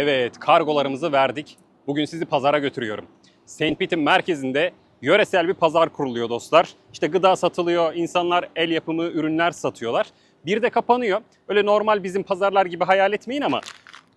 Evet, kargolarımızı verdik. Bugün sizi pazara götürüyorum. St. Pete'in merkezinde yöresel bir pazar kuruluyor dostlar. İşte gıda satılıyor, insanlar el yapımı ürünler satıyorlar. Bir de kapanıyor. Öyle normal bizim pazarlar gibi hayal etmeyin ama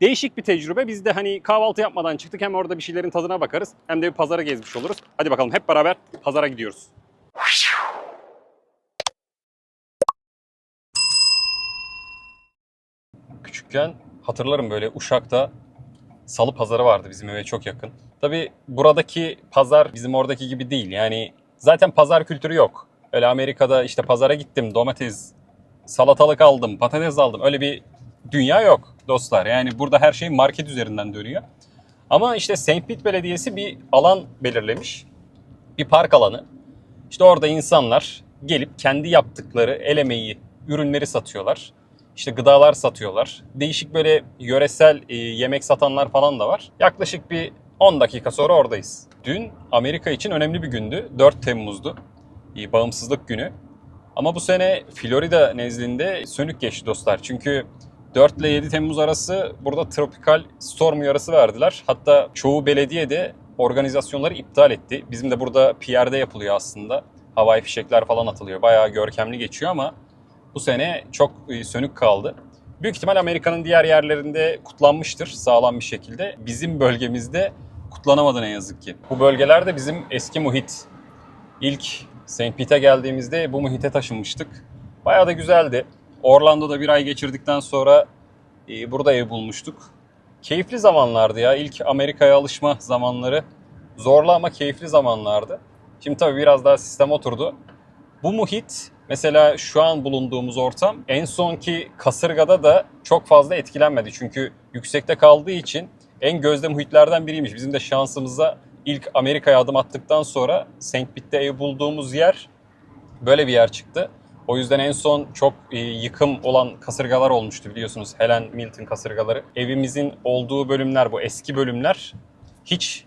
değişik bir tecrübe. Biz de hani kahvaltı yapmadan çıktık. Hem orada bir şeylerin tadına bakarız hem de bir pazara gezmiş oluruz. Hadi bakalım hep beraber pazara gidiyoruz. Küçükken hatırlarım böyle Uşak'ta salı pazarı vardı bizim eve çok yakın. Tabi buradaki pazar bizim oradaki gibi değil. Yani zaten pazar kültürü yok. Öyle Amerika'da işte pazara gittim domates, salatalık aldım, patates aldım. Öyle bir dünya yok dostlar. Yani burada her şey market üzerinden dönüyor. Ama işte St. Pete Belediyesi bir alan belirlemiş. Bir park alanı. İşte orada insanlar gelip kendi yaptıkları el emeği ürünleri satıyorlar. İşte gıdalar satıyorlar. Değişik böyle yöresel e, yemek satanlar falan da var. Yaklaşık bir 10 dakika sonra oradayız. Dün Amerika için önemli bir gündü. 4 Temmuz'du. Bağımsızlık günü. Ama bu sene Florida nezdinde sönük geçti dostlar. Çünkü 4 ile 7 Temmuz arası burada tropikal storm uyarısı verdiler. Hatta çoğu belediye de organizasyonları iptal etti. Bizim de burada PR'de yapılıyor aslında. Havai fişekler falan atılıyor. Bayağı görkemli geçiyor ama bu sene çok e, sönük kaldı. Büyük ihtimal Amerika'nın diğer yerlerinde kutlanmıştır sağlam bir şekilde. Bizim bölgemizde kutlanamadı ne yazık ki. Bu bölgelerde bizim eski muhit. İlk St. Pete'e geldiğimizde bu muhite taşınmıştık. Bayağı da güzeldi. Orlando'da bir ay geçirdikten sonra e, burada ev bulmuştuk. Keyifli zamanlardı ya. İlk Amerika'ya alışma zamanları. Zorlu ama keyifli zamanlardı. Şimdi tabii biraz daha sistem oturdu. Bu muhit mesela şu an bulunduğumuz ortam en sonki kasırgada da çok fazla etkilenmedi. Çünkü yüksekte kaldığı için en gözde muhitlerden biriymiş. Bizim de şansımıza ilk Amerika'ya adım attıktan sonra St. Pete'de ev bulduğumuz yer böyle bir yer çıktı. O yüzden en son çok e, yıkım olan kasırgalar olmuştu biliyorsunuz. Helen Milton kasırgaları. Evimizin olduğu bölümler bu eski bölümler hiç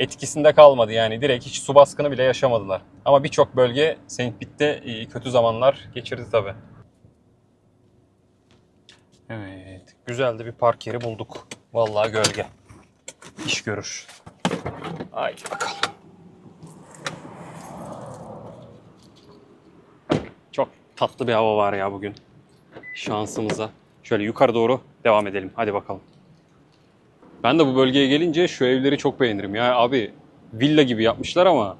etkisinde kalmadı yani direkt hiç su baskını bile yaşamadılar. Ama birçok bölge St. Pete'de e, kötü zamanlar geçirdi tabi. Evet, güzel de bir park yeri bulduk. Vallahi gölge. İş görür. Haydi bakalım. Çok tatlı bir hava var ya bugün. Şansımıza. Şöyle yukarı doğru devam edelim. Hadi bakalım. Ben de bu bölgeye gelince şu evleri çok beğenirim. Ya abi villa gibi yapmışlar ama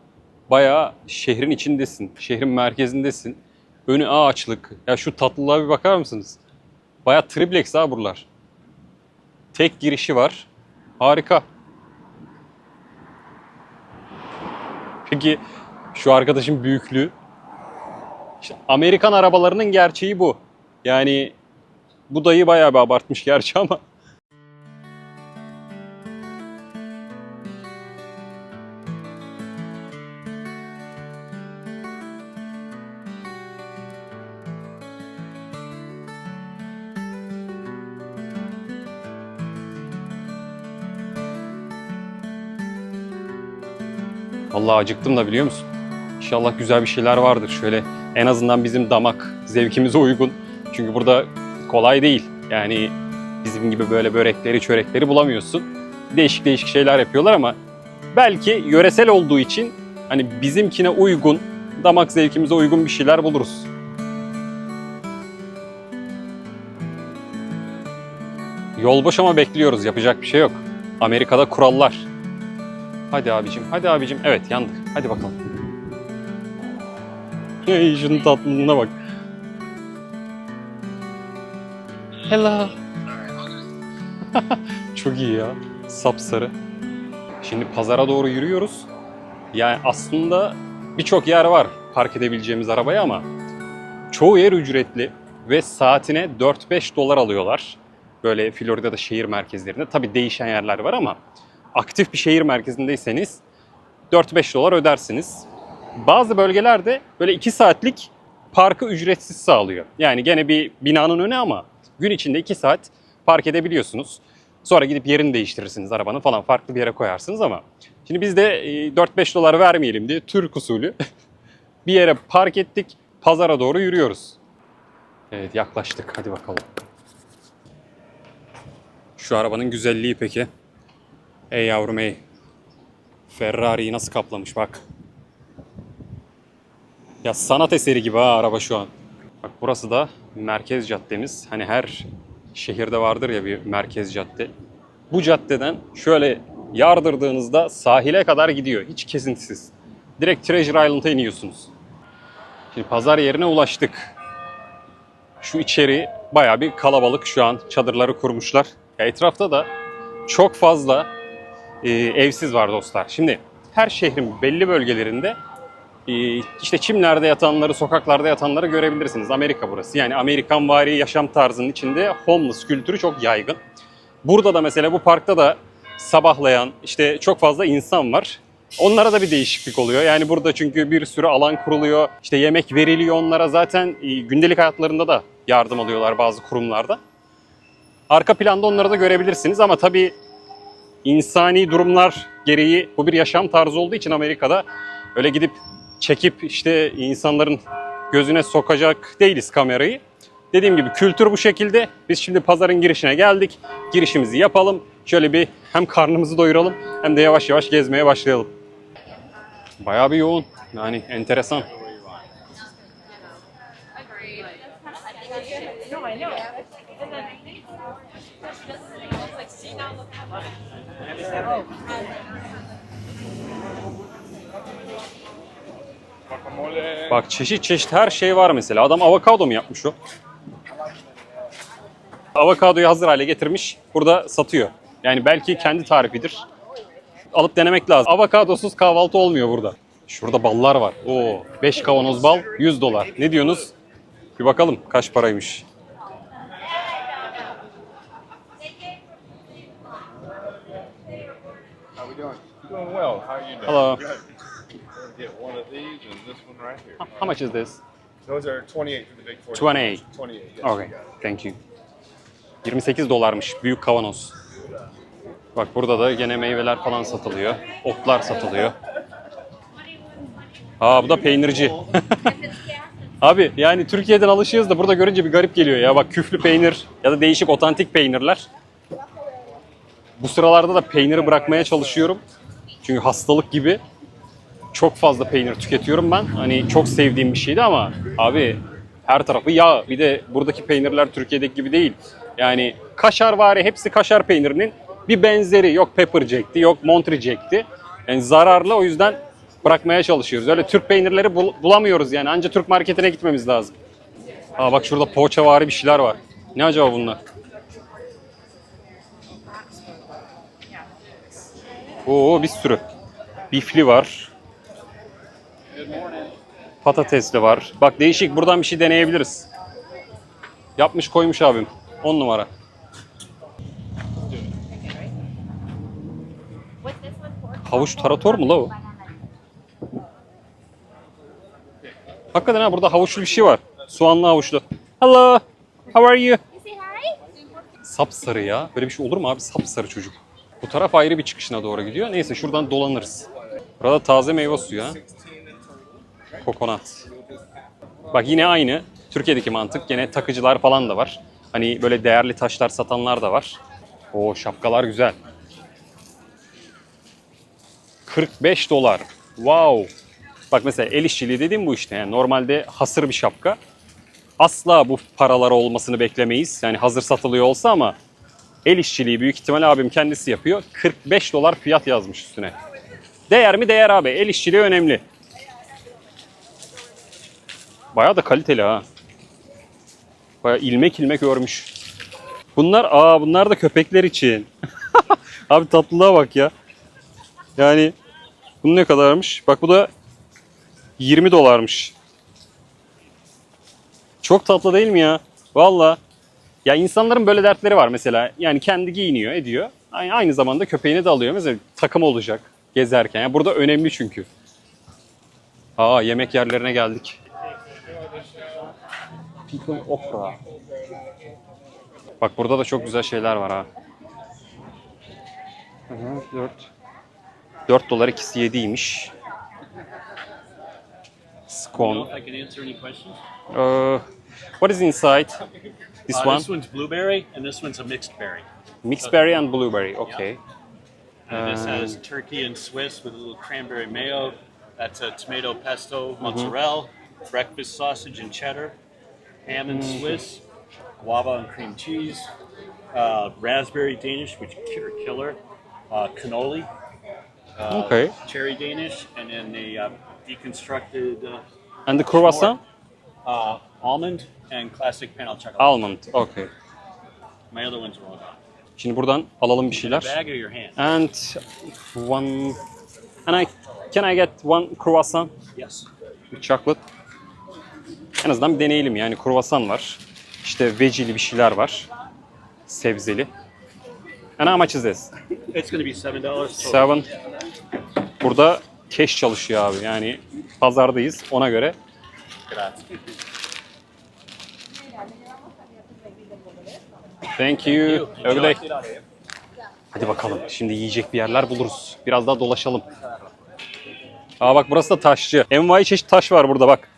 bayağı şehrin içindesin. Şehrin merkezindesin. Önü ağaçlık. Ya şu tatlılığa bir bakar mısınız? Bayağı triplex ha buralar. Tek girişi var. Harika. Peki şu arkadaşın büyüklüğü. İşte Amerikan arabalarının gerçeği bu. Yani bu dayı bayağı bir abartmış gerçi ama. Vallahi acıktım da biliyor musun? İnşallah güzel bir şeyler vardır. Şöyle en azından bizim damak zevkimize uygun. Çünkü burada kolay değil. Yani bizim gibi böyle börekleri, çörekleri bulamıyorsun. Değişik değişik şeyler yapıyorlar ama belki yöresel olduğu için hani bizimkine uygun, damak zevkimize uygun bir şeyler buluruz. Yol boş ama bekliyoruz. Yapacak bir şey yok. Amerika'da kurallar. Hadi abicim, hadi abicim. Evet yandık. Hadi bakalım. Hey şunun tatlılığına bak. Hello. Çok iyi ya. Sapsarı. Şimdi pazara doğru yürüyoruz. Yani aslında birçok yer var park edebileceğimiz arabaya ama çoğu yer ücretli ve saatine 4-5 dolar alıyorlar. Böyle Florida'da şehir merkezlerinde. Tabii değişen yerler var ama aktif bir şehir merkezindeyseniz 4-5 dolar ödersiniz. Bazı bölgelerde böyle 2 saatlik parkı ücretsiz sağlıyor. Yani gene bir binanın önü ama gün içinde 2 saat park edebiliyorsunuz. Sonra gidip yerini değiştirirsiniz arabanın falan farklı bir yere koyarsınız ama şimdi biz de e, 4-5 dolar vermeyelim diye Türk usulü bir yere park ettik. Pazara doğru yürüyoruz. Evet yaklaştık hadi bakalım. Şu arabanın güzelliği peki. Ey yavrum ey. Ferrari'yi nasıl kaplamış bak. Ya sanat eseri gibi ha araba şu an. Bak burası da merkez caddemiz. Hani her şehirde vardır ya bir merkez cadde. Bu caddeden şöyle yardırdığınızda sahile kadar gidiyor. Hiç kesintisiz. Direkt Treasure Island'a iniyorsunuz. Şimdi pazar yerine ulaştık. Şu içeri bayağı bir kalabalık şu an. Çadırları kurmuşlar. Ya etrafta da çok fazla e, evsiz var dostlar. Şimdi her şehrin belli bölgelerinde e, işte çimlerde yatanları, sokaklarda yatanları görebilirsiniz. Amerika burası. Yani Amerikan vari yaşam tarzının içinde homeless kültürü çok yaygın. Burada da mesela bu parkta da sabahlayan işte çok fazla insan var. Onlara da bir değişiklik oluyor. Yani burada çünkü bir sürü alan kuruluyor. İşte yemek veriliyor onlara. Zaten e, gündelik hayatlarında da yardım alıyorlar bazı kurumlarda. Arka planda onları da görebilirsiniz ama tabii insani durumlar gereği bu bir yaşam tarzı olduğu için Amerika'da öyle gidip çekip işte insanların gözüne sokacak değiliz kamerayı. Dediğim gibi kültür bu şekilde. Biz şimdi pazarın girişine geldik. Girişimizi yapalım. Şöyle bir hem karnımızı doyuralım hem de yavaş yavaş gezmeye başlayalım. Bayağı bir yoğun. Yani enteresan. Bak çeşit çeşit her şey var mesela. Adam avokado mu yapmış o? Avokadoyu hazır hale getirmiş. Burada satıyor. Yani belki kendi tarifidir. Alıp denemek lazım. Avokadosuz kahvaltı olmuyor burada. Şurada ballar var. Oo, 5 kavanoz bal 100 dolar. Ne diyorsunuz? Bir bakalım kaç paraymış. Doing? Well. How are you doing? Hello. Get one of these and this one right here. How much is this? Those are 28 for the big 40. 28. 28. Yes, Okay, got it. thank you. 28 dolarmış büyük kavanoz. Bak burada da gene meyveler falan satılıyor. Otlar satılıyor. Aa bu da peynirci. Abi yani Türkiye'den alışıyoruz da burada görünce bir garip geliyor ya. Bak küflü peynir ya da değişik otantik peynirler. Bu sıralarda da peyniri bırakmaya çalışıyorum. Çünkü hastalık gibi çok fazla peynir tüketiyorum ben. Hani çok sevdiğim bir şeydi ama abi her tarafı yağ. Bir de buradaki peynirler Türkiye'deki gibi değil. Yani kaşar vari hepsi kaşar peynirinin bir benzeri. Yok pepper jack'ti, yok Monterey jack'ti. Yani zararlı o yüzden bırakmaya çalışıyoruz. Öyle Türk peynirleri bul- bulamıyoruz yani. Anca Türk marketine gitmemiz lazım. Aa bak şurada poğaça vari bir şeyler var. Ne acaba bunlar? Oo bir sürü. Bifli var. Patatesli var. Bak değişik buradan bir şey deneyebiliriz. Yapmış koymuş abim. 10 numara. Havuç tarator mu la o? Hakikaten ha burada havuçlu bir şey var. Soğanlı havuçlu. Hello. How are you? Sapsarı ya. Böyle bir şey olur mu abi? Sapsarı çocuk. Bu taraf ayrı bir çıkışına doğru gidiyor. Neyse şuradan dolanırız. Burada taze meyve suyu. Kokonat. Bak yine aynı. Türkiye'deki mantık. Gene takıcılar falan da var. Hani böyle değerli taşlar satanlar da var. O şapkalar güzel. 45 dolar. Wow. Bak mesela el işçiliği dediğim bu işte. Yani normalde hasır bir şapka. Asla bu paralar olmasını beklemeyiz. Yani hazır satılıyor olsa ama el işçiliği büyük ihtimal abim kendisi yapıyor. 45 dolar fiyat yazmış üstüne. Değer mi? Değer abi. El işçiliği önemli. Bayağı da kaliteli ha. Bayağı ilmek ilmek örmüş. Bunlar aa bunlar da köpekler için. abi tatlılığa bak ya. Yani bu ne kadarmış? Bak bu da 20 dolarmış. Çok tatlı değil mi ya? Valla. Ya insanların böyle dertleri var mesela. Yani kendi giyiniyor, ediyor. Aynı, aynı zamanda köpeğini de alıyor. Mesela takım olacak gezerken. Yani burada önemli çünkü. Aa yemek yerlerine geldik. People Opera. Bak burada da çok güzel şeyler var ha. Hı hı, 4. 4 dolar ikisi 7'ymiş. Scone. Uh, what is inside? This Uh, one? This one's blueberry, and this one's a mixed berry. Mixed berry and blueberry. Okay. And this Uh, has turkey and Swiss with a little cranberry mayo. That's a tomato pesto mozzarella, breakfast sausage and cheddar, ham and Swiss, guava and cream cheese, uh, raspberry Danish, which are killer, uh, cannoli, uh, Okay. cherry Danish, and then the uh, deconstructed uh, And the croissant? uh, almond and classic panel chocolate. Almond. Okay. My other ones gone. Şimdi buradan alalım bir şeyler. Bag or your hand? And one and I can I get one croissant Yes. with chocolate? En azından bir deneyelim yani kruvasan var. İşte veggieli bir şeyler var. Sebzeli. And how much is this? It's going to be seven dollars. Seven. Burada cash çalışıyor abi. Yani pazardayız ona göre. Thank you. Öyle. Hadi bakalım. Şimdi yiyecek bir yerler buluruz. Biraz daha dolaşalım. Aa bak burası da taşçı. Envai çeşit taş var burada bak.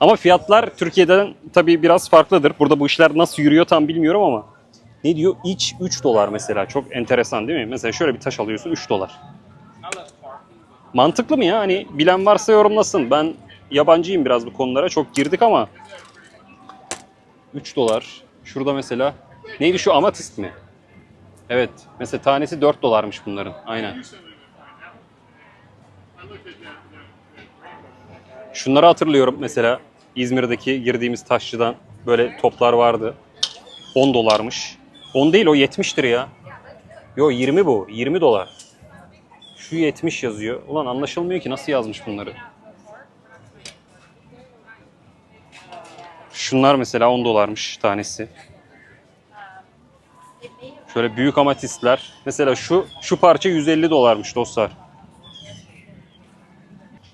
Ama fiyatlar Türkiye'den tabii biraz farklıdır. Burada bu işler nasıl yürüyor tam bilmiyorum ama. Ne diyor? İç 3 dolar mesela. Çok enteresan değil mi? Mesela şöyle bir taş alıyorsun 3 dolar. Mantıklı mı ya? Hani bilen varsa yorumlasın. Ben yabancıyım biraz bu konulara. Çok girdik ama 3 dolar. Şurada mesela neydi şu amatist mi? Evet. Mesela tanesi 4 dolarmış bunların. Aynen. Şunları hatırlıyorum mesela İzmir'deki girdiğimiz taşçıdan böyle toplar vardı. 10 dolarmış. 10 değil o 70'tir ya. Yo 20 bu. 20 dolar. Şu 70 yazıyor. Ulan anlaşılmıyor ki nasıl yazmış bunları. Şunlar mesela 10 dolarmış tanesi. Şöyle büyük amatistler. Mesela şu şu parça 150 dolarmış dostlar.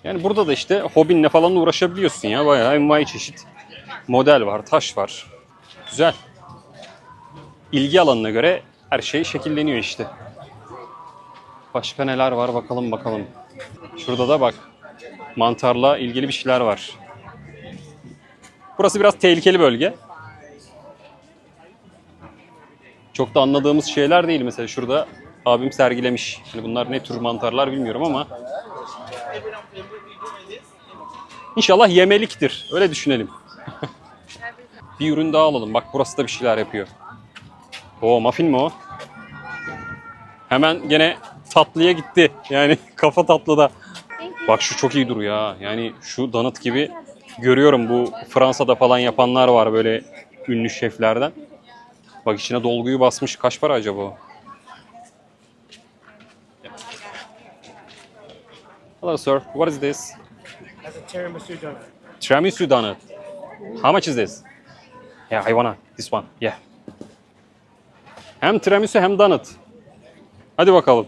Yani burada da işte hobinle falan uğraşabiliyorsun ya. Bayağı envai çeşit model var, taş var. Güzel. İlgi alanına göre her şey şekilleniyor işte. Başka neler var bakalım bakalım. Şurada da bak mantarla ilgili bir şeyler var. Burası biraz tehlikeli bölge. Çok da anladığımız şeyler değil. Mesela şurada abim sergilemiş. Hani bunlar ne tür mantarlar bilmiyorum ama İnşallah yemeliktir. Öyle düşünelim. bir ürün daha alalım. Bak burası da bir şeyler yapıyor. O muffin mi o? Hemen gene tatlıya gitti. Yani kafa tatlıda. Bak şu çok iyi duruyor ha. Yani şu donut gibi görüyorum bu Fransa'da falan yapanlar var böyle ünlü şeflerden. Bak içine dolguyu basmış. Kaç para acaba? Hello sir, what is this? That's a tiramisu donut. Tiramisu donut. How much is this? Yeah, I wanna this one. Yeah. Hem tiramisu hem donut. Hadi bakalım.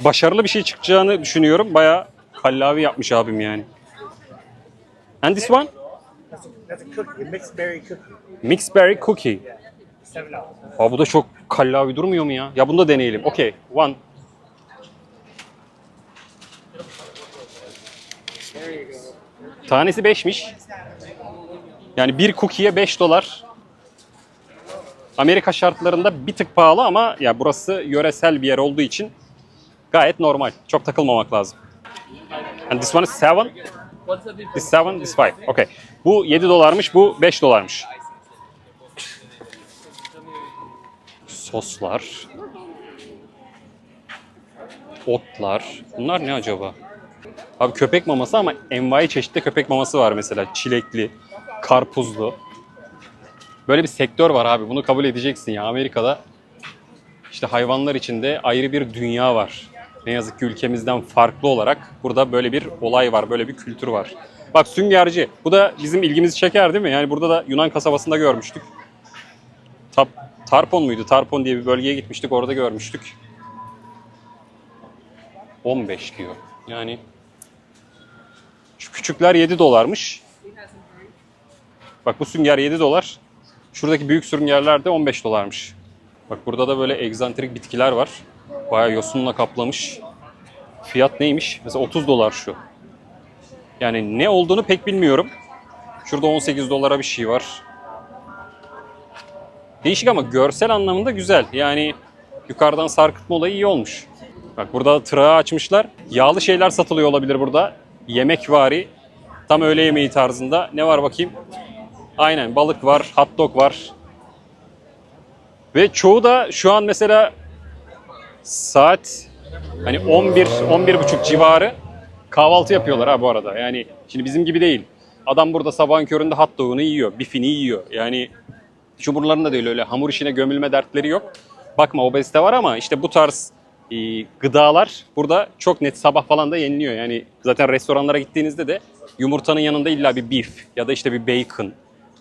Başarılı bir şey çıkacağını düşünüyorum. Bayağı kallavi yapmış abim yani. And this one? That's a, that's a cookie, a mixed berry cookie. Mixed berry cookie. Dollars. Aa, bu da çok kallavi durmuyor mu ya? Ya bunu da deneyelim. Okay, one. Tanesi 5'miş. Yani bir cookie'ye 5 dolar. Amerika şartlarında bir tık pahalı ama ya burası yöresel bir yer olduğu için gayet normal. Çok takılmamak lazım. And this one is 7. This 7, this 5. Okay. Bu 7 dolarmış, bu 5 dolarmış. Soslar. Otlar. Bunlar ne acaba? Abi köpek maması ama envai çeşitli köpek maması var mesela. Çilekli, karpuzlu. Böyle bir sektör var abi. Bunu kabul edeceksin ya. Amerika'da işte hayvanlar içinde ayrı bir dünya var. Ne yazık ki ülkemizden farklı olarak burada böyle bir olay var. Böyle bir kültür var. Bak süngerci. Bu da bizim ilgimizi çeker değil mi? Yani burada da Yunan kasabasında görmüştük. Tap, Tarpon muydu? Tarpon diye bir bölgeye gitmiştik. Orada görmüştük. 15 diyor. Yani şu küçükler 7 dolarmış. Bak bu sünger 7 dolar. Şuradaki büyük süngerler de 15 dolarmış. Bak burada da böyle egzantrik bitkiler var. Bayağı yosunla kaplamış. Fiyat neymiş? Mesela 30 dolar şu. Yani ne olduğunu pek bilmiyorum. Şurada 18 dolara bir şey var. Değişik ama görsel anlamında güzel. Yani yukarıdan sarkıtma olayı iyi olmuş. Bak burada tırağı açmışlar. Yağlı şeyler satılıyor olabilir burada. Yemek vari. Tam öğle yemeği tarzında. Ne var bakayım? Aynen balık var, hot dog var. Ve çoğu da şu an mesela saat hani 11 11 buçuk civarı kahvaltı yapıyorlar ha bu arada. Yani şimdi bizim gibi değil. Adam burada sabahın köründe hot dog'unu yiyor, bifini yiyor. Yani çuburlarında değil öyle hamur işine gömülme dertleri yok. Bakma obezite var ama işte bu tarz e, gıdalar burada çok net sabah falan da yeniliyor. Yani zaten restoranlara gittiğinizde de yumurtanın yanında illa bir beef ya da işte bir bacon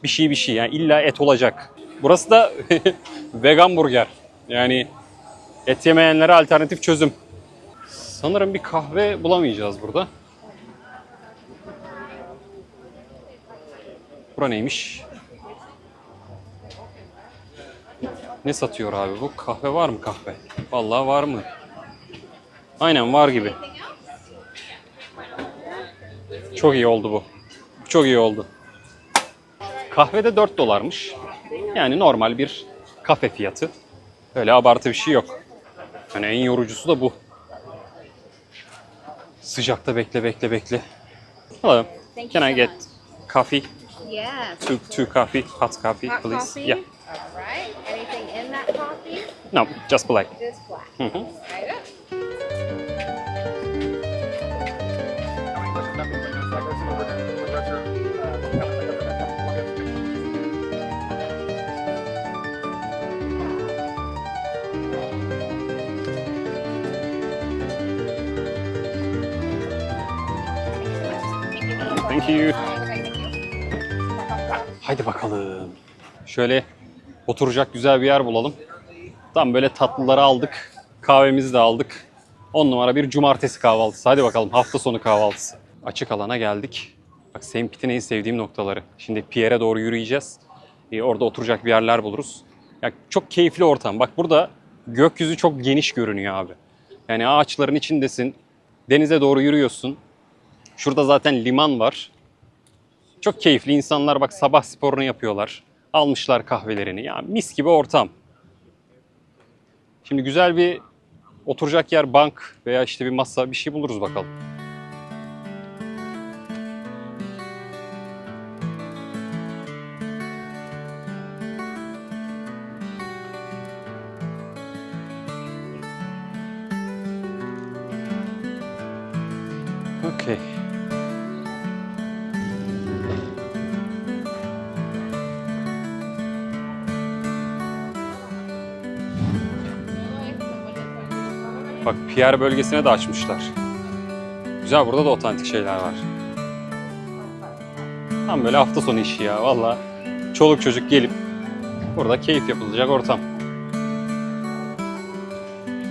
bir şey bir şey yani illa et olacak. Burası da vegan burger. Yani et yemeyenlere alternatif çözüm. Sanırım bir kahve bulamayacağız burada. Bura neymiş? Ne satıyor abi bu? Kahve var mı kahve? Vallahi var mı? Aynen var gibi. Çok iyi oldu bu. Çok iyi oldu. Kahve de 4 dolarmış. Yani normal bir kafe fiyatı. Öyle abartı bir şey yok. Yani en yorucusu da bu. Sıcakta bekle bekle bekle. Hello. Can I get coffee? Yes. Two two coffee, hot coffee, Hot please. coffee? Yeah. All right. Anything in that coffee? No, just black. Just black. Hı hı. Right up. Thank you. Okay, thank you. Haydi bakalım. Şöyle oturacak güzel bir yer bulalım. Tam böyle tatlıları aldık. Kahvemizi de aldık. 10 numara bir cumartesi kahvaltısı. Hadi bakalım hafta sonu kahvaltısı. Açık alana geldik. Bak St. Pitt'in en sevdiğim noktaları. Şimdi Pierre'e doğru yürüyeceğiz. Ee, orada oturacak bir yerler buluruz. Ya çok keyifli ortam. Bak burada gökyüzü çok geniş görünüyor abi. Yani ağaçların içindesin. Denize doğru yürüyorsun. Şurada zaten liman var. Çok keyifli insanlar bak sabah sporunu yapıyorlar. Almışlar kahvelerini. Ya mis gibi ortam. Şimdi güzel bir oturacak yer, bank veya işte bir masa bir şey buluruz bakalım. Okay. Bak Pierre bölgesine de açmışlar. Güzel burada da otantik şeyler var. Tam böyle hafta sonu işi ya valla. Çoluk çocuk gelip burada keyif yapılacak ortam.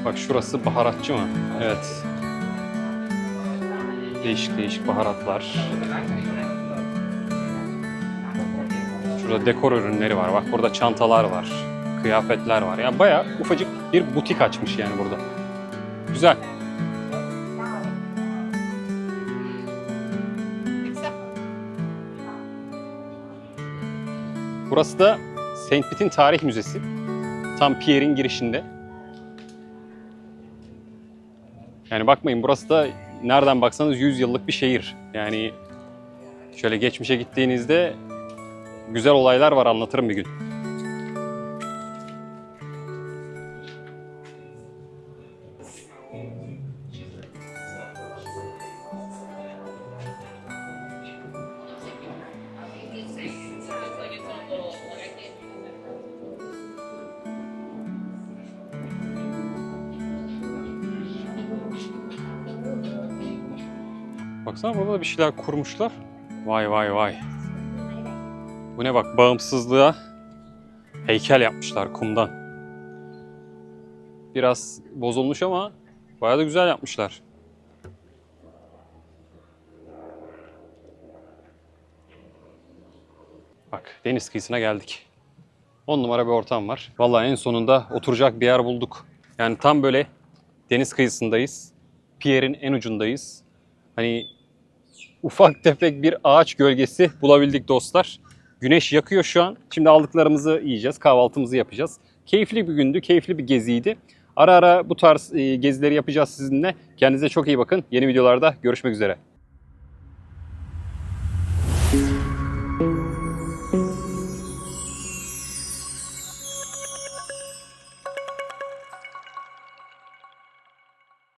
Bak şurası baharatçı mı? Evet. Değişik değişik baharatlar. Şurada dekor ürünleri var. Bak burada çantalar var. Kıyafetler var. Yani bayağı ufacık bir butik açmış yani burada. Güzel. Burası da St. Pitt'in Tarih Müzesi. Tam Pierre'in girişinde. Yani bakmayın burası da nereden baksanız 100 yıllık bir şehir. Yani şöyle geçmişe gittiğinizde güzel olaylar var anlatırım bir gün. Baksana burada da bir şeyler kurmuşlar. Vay vay vay. Bu ne bak bağımsızlığa heykel yapmışlar kumdan. Biraz bozulmuş ama bayağı da güzel yapmışlar. Bak deniz kıyısına geldik. 10 numara bir ortam var. Vallahi en sonunda oturacak bir yer bulduk. Yani tam böyle deniz kıyısındayız. Pierre'in en ucundayız. Hani ufak tefek bir ağaç gölgesi bulabildik dostlar. Güneş yakıyor şu an. Şimdi aldıklarımızı yiyeceğiz. Kahvaltımızı yapacağız. Keyifli bir gündü. Keyifli bir geziydi. Ara ara bu tarz e, gezileri yapacağız sizinle. Kendinize çok iyi bakın. Yeni videolarda görüşmek üzere.